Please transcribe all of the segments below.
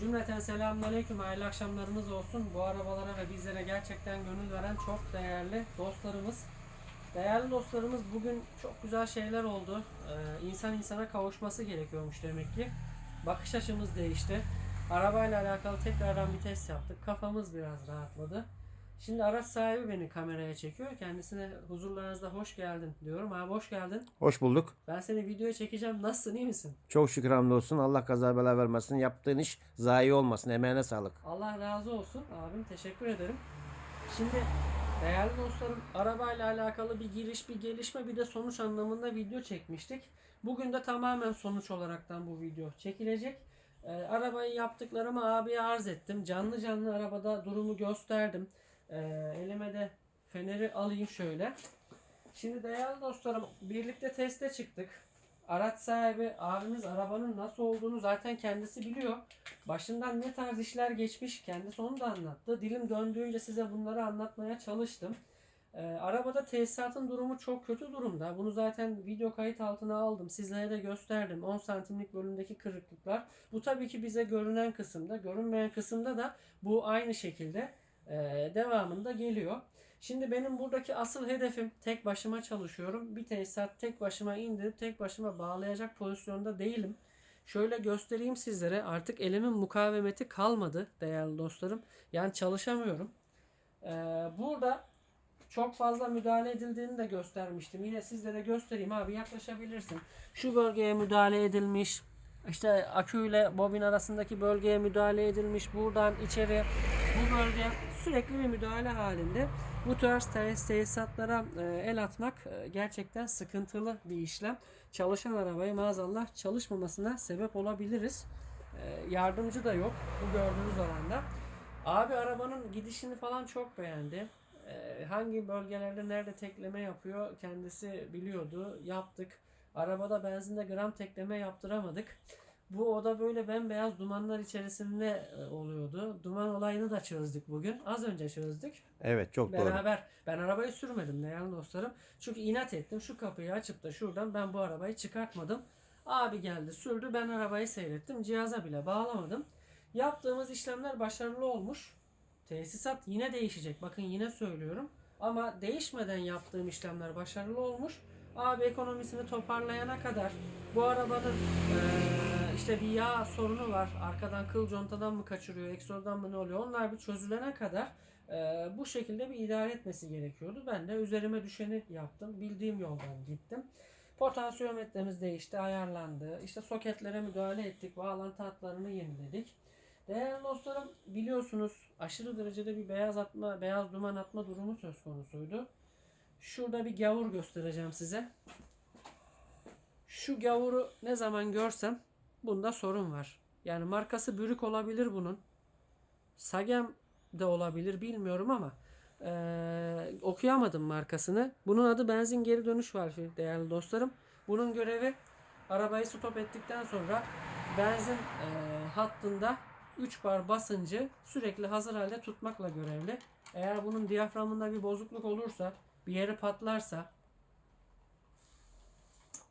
Cümleten selamünaleyküm, hayırlı akşamlarınız olsun. Bu arabalara ve bizlere gerçekten gönül veren çok değerli dostlarımız. Değerli dostlarımız bugün çok güzel şeyler oldu. Ee, insan insana kavuşması gerekiyormuş demek ki. Bakış açımız değişti. Arabayla alakalı tekrardan bir test yaptık. Kafamız biraz rahatladı. Şimdi araç sahibi beni kameraya çekiyor. Kendisine huzurlarınızda hoş geldin diyorum. Abi hoş geldin. Hoş bulduk. Ben seni videoya çekeceğim. Nasılsın iyi misin? Çok şükür hamdolsun. Allah kaza bela vermesin. Yaptığın iş zayi olmasın. Emeğine sağlık. Allah razı olsun abim teşekkür ederim. Şimdi değerli dostlarım arabayla alakalı bir giriş bir gelişme bir de sonuç anlamında video çekmiştik. Bugün de tamamen sonuç olaraktan bu video çekilecek. Ee, arabayı yaptıklarımı abiye arz ettim. Canlı canlı arabada durumu gösterdim. Ee, elime de feneri alayım şöyle. Şimdi değerli dostlarım birlikte teste çıktık. Araç sahibi abimiz arabanın nasıl olduğunu zaten kendisi biliyor. Başından ne tarz işler geçmiş kendisi onu da anlattı. Dilim döndüğünce size bunları anlatmaya çalıştım. Ee, arabada tesisatın durumu çok kötü durumda. Bunu zaten video kayıt altına aldım. Sizlere de gösterdim. 10 santimlik bölümdeki kırıklıklar. Bu tabii ki bize görünen kısımda. Görünmeyen kısımda da bu aynı şekilde e, devamında geliyor. Şimdi benim buradaki asıl hedefim tek başıma çalışıyorum. Bir tesisat tek başıma indirip tek başıma bağlayacak pozisyonda değilim. Şöyle göstereyim sizlere artık elimin mukavemeti kalmadı değerli dostlarım. Yani çalışamıyorum. Ee, burada çok fazla müdahale edildiğini de göstermiştim. Yine sizlere göstereyim abi yaklaşabilirsin. Şu bölgeye müdahale edilmiş. İşte aküyle bobin arasındaki bölgeye müdahale edilmiş. Buradan içeri bu bölgeye sürekli bir müdahale halinde. Bu tarz tesis- tesisatlara e, el atmak e, gerçekten sıkıntılı bir işlem. Çalışan arabayı maazallah çalışmamasına sebep olabiliriz. E, Yardımcı da yok bu gördüğünüz alanda. Abi arabanın gidişini falan çok beğendi. Hangi bölgelerde nerede tekleme yapıyor kendisi biliyordu. Yaptık. Arabada benzinde gram tekleme yaptıramadık. Bu oda böyle bembeyaz dumanlar içerisinde e, oluyordu. Duman olayını da çözdük bugün. Az önce çözdük. Evet çok doğru. Beraber. Ben arabayı sürmedim değerli dostlarım. Çünkü inat ettim. Şu kapıyı açıp da şuradan ben bu arabayı çıkartmadım. Abi geldi sürdü. Ben arabayı seyrettim. Cihaza bile bağlamadım. Yaptığımız işlemler başarılı olmuş. Tesisat yine değişecek. Bakın yine söylüyorum. Ama değişmeden yaptığım işlemler başarılı olmuş. Abi ekonomisini toparlayana kadar bu arabanın eee, işte bir yağ sorunu var. Arkadan kıl contadan mı kaçırıyor, egzozdan mı ne oluyor? Onlar bir çözülene kadar eee, bu şekilde bir idare etmesi gerekiyordu. Ben de üzerime düşeni yaptım. Bildiğim yoldan gittim. Potansiyometremiz değişti, ayarlandı. İşte soketlere müdahale ettik, bağlantı hatlarını yeniledik. Değerli dostlarım biliyorsunuz aşırı derecede bir beyaz atma, beyaz duman atma durumu söz konusuydu. Şurada bir gavur göstereceğim size. Şu gavuru ne zaman görsem bunda sorun var. Yani markası Bürük olabilir bunun. Sagem de olabilir bilmiyorum ama eee, okuyamadım markasını. Bunun adı benzin geri dönüş valfi değerli dostlarım. Bunun görevi arabayı stop ettikten sonra benzin eee, hattında 3 bar basıncı sürekli hazır halde tutmakla görevli. Eğer bunun diyaframında bir bozukluk olursa, bir yeri patlarsa,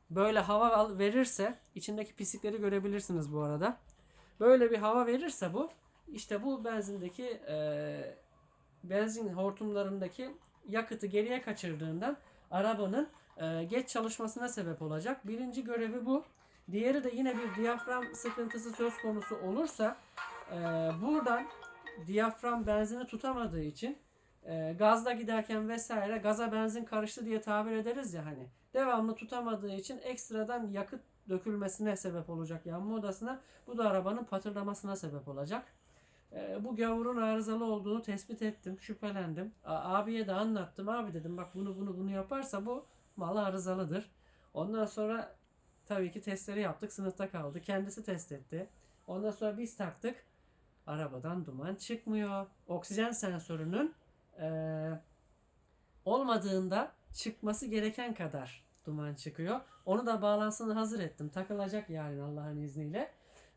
böyle hava verirse, içindeki pislikleri görebilirsiniz bu arada. Böyle bir hava verirse bu, işte bu benzindeki eee, benzin hortumlarındaki yakıtı geriye kaçırdığından arabanın eee, geç çalışmasına sebep olacak. Birinci görevi bu. Diğeri de yine bir diyafram sıkıntısı söz konusu olursa eee, buradan diyafram benzini tutamadığı için e, gazda giderken vesaire gaza benzin karıştı diye tabir ederiz ya hani. Devamlı tutamadığı için ekstradan yakıt dökülmesine sebep olacak yanma odasına. Bu da arabanın patırdamasına sebep olacak. E, bu gavurun arızalı olduğunu tespit ettim. Şüphelendim. A- abiye de anlattım. Abi dedim bak bunu bunu bunu yaparsa bu mal arızalıdır. Ondan sonra tabii ki testleri yaptık. Sınıfta kaldı. Kendisi test etti. Ondan sonra biz taktık. Arabadan duman çıkmıyor. Oksijen sensörünün eee, olmadığında çıkması gereken kadar duman çıkıyor. Onu da bağlantısını hazır ettim. Takılacak yarın Allah'ın izniyle.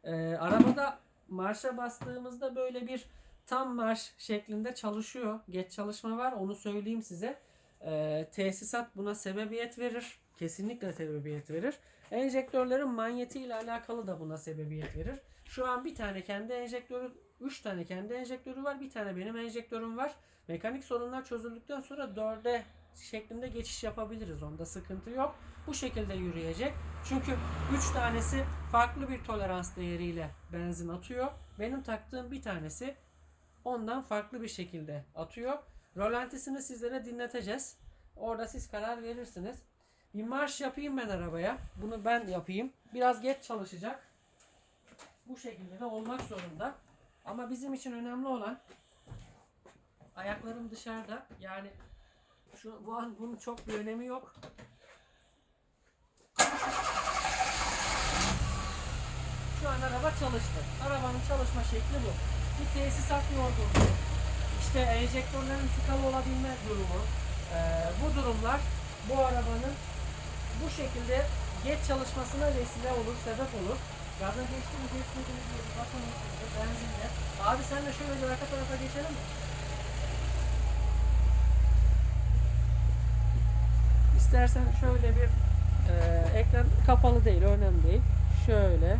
Eee, arabada marşa bastığımızda böyle bir tam marş şeklinde çalışıyor. Geç çalışma var onu söyleyeyim size. Eee, tesisat buna sebebiyet verir. Kesinlikle sebebiyet verir. Enjektörlerin manyetiyle alakalı da buna sebebiyet verir. Şu an bir tane kendi enjektörü, 3 tane kendi enjektörü var. Bir tane benim enjektörüm var. Mekanik sorunlar çözüldükten sonra 4'e şeklinde geçiş yapabiliriz. Onda sıkıntı yok. Bu şekilde yürüyecek. Çünkü 3 tanesi farklı bir tolerans değeriyle benzin atıyor. Benim taktığım bir tanesi ondan farklı bir şekilde atıyor. Rolantisini sizlere dinleteceğiz. Orada siz karar verirsiniz. Bir marş yapayım ben arabaya. Bunu ben yapayım. Biraz geç çalışacak. Bu şekilde de olmak zorunda. Ama bizim için önemli olan ayaklarım dışarıda. Yani şu bu an bunun çok bir önemi yok. Şu an araba çalıştı. Arabanın çalışma şekli bu. Bir tesisat yorgunluğu, işte enjektörlerin tıkalı olabilme durumu, eee, bu durumlar bu arabanın bu şekilde geç çalışmasına vesile olur, sebep olur. Gazın geçti mi geçmedi mi diye bir bakalım. Benzinde. Abi sen de şöyle arka tarafa geçelim mi? İstersen şöyle bir eee, ekran kapalı değil, önemli değil. Şöyle.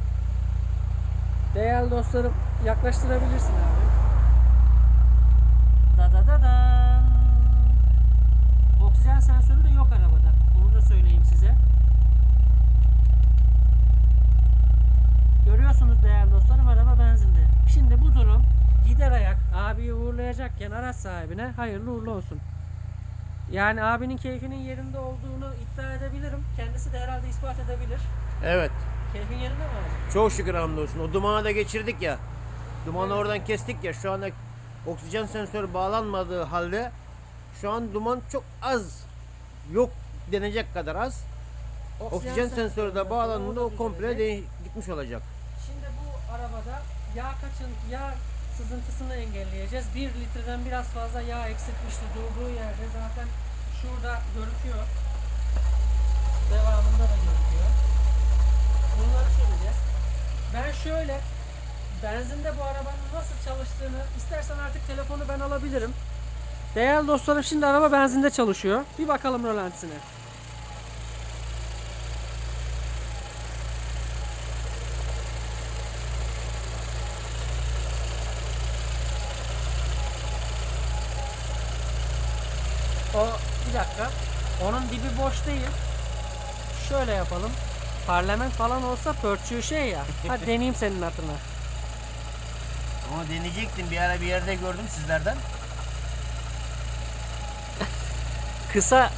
Değerli dostlarım yaklaştırabilirsin abi. Da da da dan. Oksijen sensörü de yok arabada. Bunu da söyleyeyim size. Görüyorsunuz değerli dostlarım araba benzinde. Şimdi bu durum gider ayak abiyi uğurlayacakken araç sahibine hayırlı uğurlu olsun. Yani abinin keyfinin yerinde olduğunu iddia edebilirim. Kendisi de herhalde ispat edebilir. Evet. Keyfin yerinde mi abi? Çok şükür hamdolsun. O dumanı da geçirdik ya. Dumanı oradan kestik ya. Şu anda oksijen sensörü bağlanmadığı halde şu an duman çok az. Yok denecek kadar az. Oksijen sensörü de bağlandığında o komple de gitmiş olacak. Şimdi bu arabada yağ kaçın yağ sızıntısını engelleyeceğiz. 1 litreden biraz fazla yağ eksiltmişti durduğu yerde zaten şurada gözüküyor. Devamında da gözüküyor. Bunları çözeceğiz. Ben şöyle benzinde bu arabanın nasıl çalıştığını istersen artık telefonu ben alabilirim. Değerli dostlarım şimdi araba benzinde çalışıyor. Bir bakalım rolantisine. O bir dakika. Onun dibi boş değil. Şöyle yapalım. Parlament falan olsa pörçüğü şey ya. Hadi deneyeyim senin hatırına. Ama deneyecektim. Bir ara bir yerde gördüm sizlerden. Kısa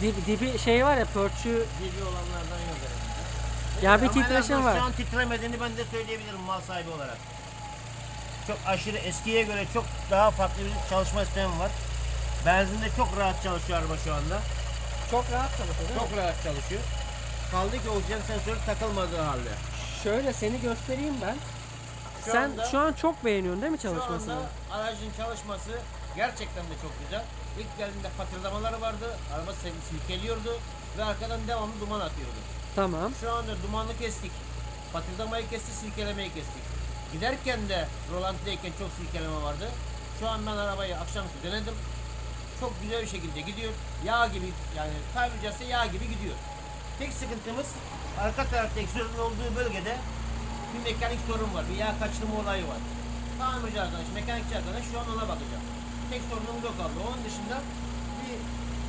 dip, dibi şey var ya pörçüğü Dibi olanlardan yok herhalde. ya bir Ama en titreşim azından var. Şu an titremediğini ben de söyleyebilirim mal sahibi olarak. Çok aşırı eskiye göre çok daha farklı bir çalışma sistemi var. Benzinde çok rahat çalışıyor araba şu anda. Çok rahat çalışıyor değil mi? Çok rahat çalışıyor. Kaldı ki oksijen sensörü takılmadığı halde. Şöyle seni göstereyim ben. Şu Sen anda- şu an çok beğeniyorsun değil mi Şu çalışmasını? anda aracın çalışması gerçekten de çok güzel. İlk geldiğinde patırdamaları vardı. Araba sil- silkeliyordu ve arkadan devamlı duman atıyordu. Tamam. Şu anda dumanı kestik. Patırdamayı kestik, silkelemeyi kestik. Giderken de rolantideyken çok silkeleme vardı. Şu an ben arabayı akşamüstü denedim. Çok güzel bir şekilde gidiyor. Yağ gibi yani tabiri caizse yağ gibi gidiyor. Tek sıkıntımız arka tarafta egzozun olduğu bölgede bir mekanik sorun var. Bir yağ kaçırma olayı var. Tamirci arkadaş, mekanikçi arkadaş şu an ona bakacak. Tek sorunumuz o kaldı. Onun dışında bir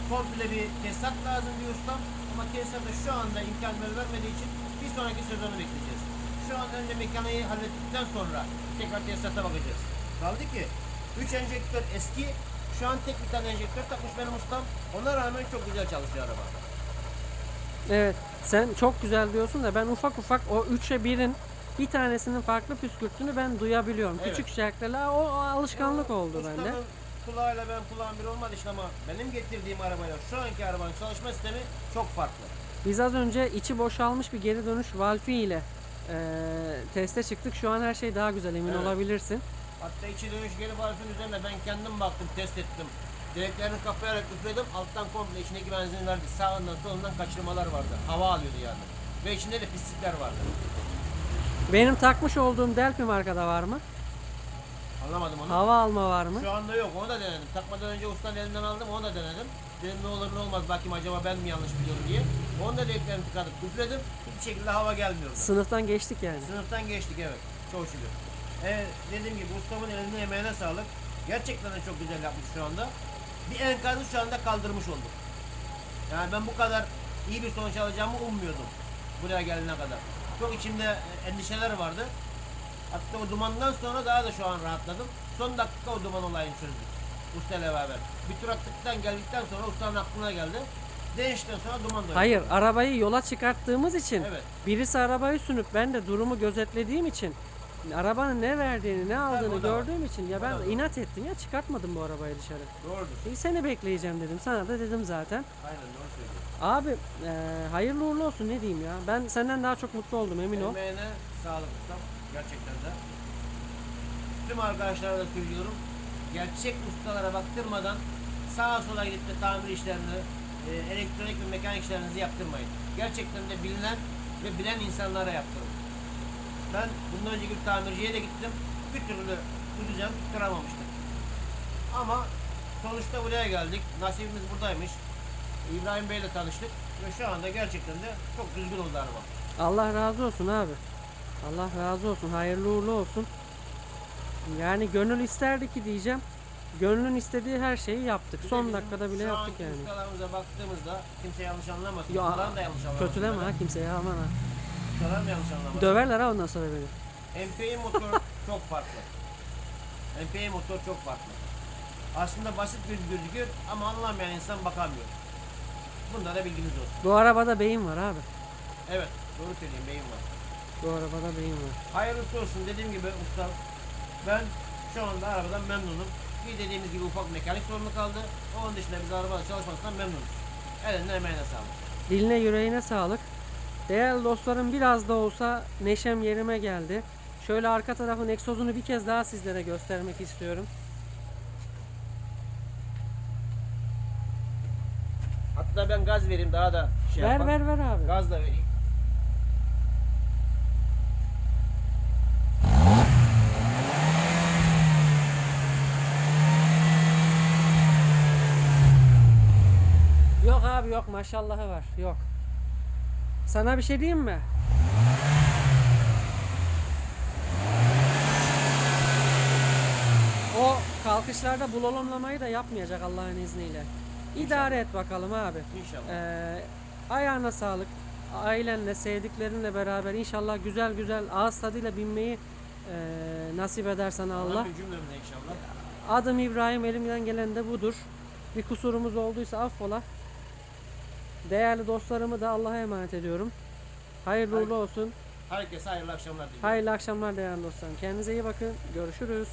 komple bir tesisat lazım bir ustam. Ama tesisata şu anda imkan ver- vermediği için bir sonraki sezonu bekleyeceğiz. Şu an önce mekaniği hallettikten sonra tekrar tesisata bakacağız. Kaldı ki 3 enjektör eski. Şu an tek bir tane enjektör takmış benim ustam. Ona rağmen çok güzel çalışıyor araba. Evet. Sen çok güzel diyorsun da ben ufak ufak o 3'e 1'in bir tanesinin farklı püskürttüğünü ben duyabiliyorum. Evet. Küçük şarkılar o, o alışkanlık oldu Ustamın bende. kulağıyla ben kulağım bir olmadı işte ama benim getirdiğim arabayla şu anki arabanın çalışma sistemi çok farklı. Biz az önce içi boşalmış bir geri dönüş valfi ile eee, teste çıktık. Şu an her şey daha güzel emin Evet. olabilirsin. Hatta içi dönüş geri valfin üzerine ben kendim baktım, test ettim. Direklerini kapayarak üfledim, alttan komple içindeki benzin verdi. Sağından solundan kaçırmalar vardı. Hava alıyordu yani. Ve içinde de pislikler vardı. Benim takmış olduğum Delphi markada var mı? Anlamadım onu. Hava alma var mı? Şu anda yok. Onu da denedim. Takmadan önce ustanın elinden aldım. Onu da denedim. Dedim ne olur ne olmaz bakayım acaba ben mi yanlış biliyorum diye. Onu da deliklerini tıkadık. Üfledim. Hiçbir şekilde hava gelmiyordu. Sınıftan geçtik yani. Sınıftan geçtik evet. Çok şükür. Ee, dediğim gibi ustamın eline emeğine sağlık. Gerçekten de çok güzel yapmış şu anda. Bir enkazı şu anda kaldırmış olduk. Yani ben bu kadar iyi bir sonuç alacağımı ummuyordum. Buraya gelene kadar. Çok içimde e, endişeler vardı. Hatta o dumandan sonra daha da şu an rahatladım. Son dakika o duman olayını çözdük. Ustayla beraber. Bir tur attıktan geldikten sonra ustanın aklına geldi. Değiştikten sonra duman da yok. Hayır arabayı yola çıkarttığımız için Evet. birisi arabayı sürüp ben de durumu gözetlediğim için arabanın ne verdiğini ne aldığını o da var. gördüğüm için ya O ben da var. inat ettim ya çıkartmadım bu arabayı dışarı. Doğrudur. E, seni bekleyeceğim dedim sana da dedim zaten. Aynen doğru söylüyorsun. Abi e, hayırlı uğurlu olsun ne diyeyim ya. Ben senden daha çok mutlu oldum emin ol. Emeğine sağlık ustam. Gerçekten de. Tüm arkadaşlara da söylüyorum. Gerçek ustalara baktırmadan sağa sola gidip de tamir işlerini, e, elektronik ve mekanik işlerinizi yaptırmayın. Gerçekten de bilinen ve bilen insanlara yaptırın. Ben bundan önceki bir tamirciye de gittim. Bir türlü düzen tutturamamıştım. Ama sonuçta buraya geldik. Nasibimiz buradaymış. İbrahim Bey ile tanıştık ve şu anda gerçekten de çok düzgün oldu araba. Allah razı olsun abi. Allah razı olsun. Hayırlı uğurlu olsun. Yani gönül isterdi ki diyeceğim. Gönlün istediği her şeyi yaptık. Bir Son dakikada bile şu yaptık anki yani. ustalarımıza baktığımızda kimse yanlış anlamasın. Ya, da yanlış anlamasın. Kötüleme ha kimseye aman ha. Ustalar da yanlış anlamasın. Döverler ha ondan sonra beni. MPI motor çok farklı. MPI motor çok farklı. Aslında basit bir gözüküyor ama anlamayan insan bakamıyor. Bunda da bilginiz olsun. Bu arabada beyin var abi. Evet, doğru söyleyeyim beyin var. Bu arabada beyin var. Hayırlısı olsun dediğim gibi usta. Ben şu anda arabadan memnunum. Bir dediğimiz gibi ufak mekanik sorunu kaldı. Onun dışında biz arabada çalışmaktan memnunuz. Elinden emeğine sağlık. Diline yüreğine sağlık. Değerli dostlarım biraz da olsa neşem yerime geldi. Şöyle arka tarafın egzozunu bir kez daha sizlere göstermek istiyorum. Hatta ben gaz vereyim daha da şey ver yapar. ver ver abi. Gaz da vereyim. Yok abi yok maşallahı var. Yok. Sana bir şey diyeyim mi? O kalkışlarda bulalımlamayı da yapmayacak Allah'ın izniyle. İdare et bakalım abi. İnşallah. Ee, ayağına sağlık. Ailenle, sevdiklerinle beraber inşallah güzel güzel ağız tadıyla binmeyi e, nasip edersen Allah. Bir cümlemizde inşallah. Adım İbrahim, elimden gelen de budur. Bir kusurumuz olduysa affola. Değerli dostlarımı da Allah'a emanet ediyorum. Hayırlı uğurlu olsun. Herkese hayırlı akşamlar diliyorum. Hayırlı akşamlar değerli dostlarım. Kendinize iyi bakın. Görüşürüz.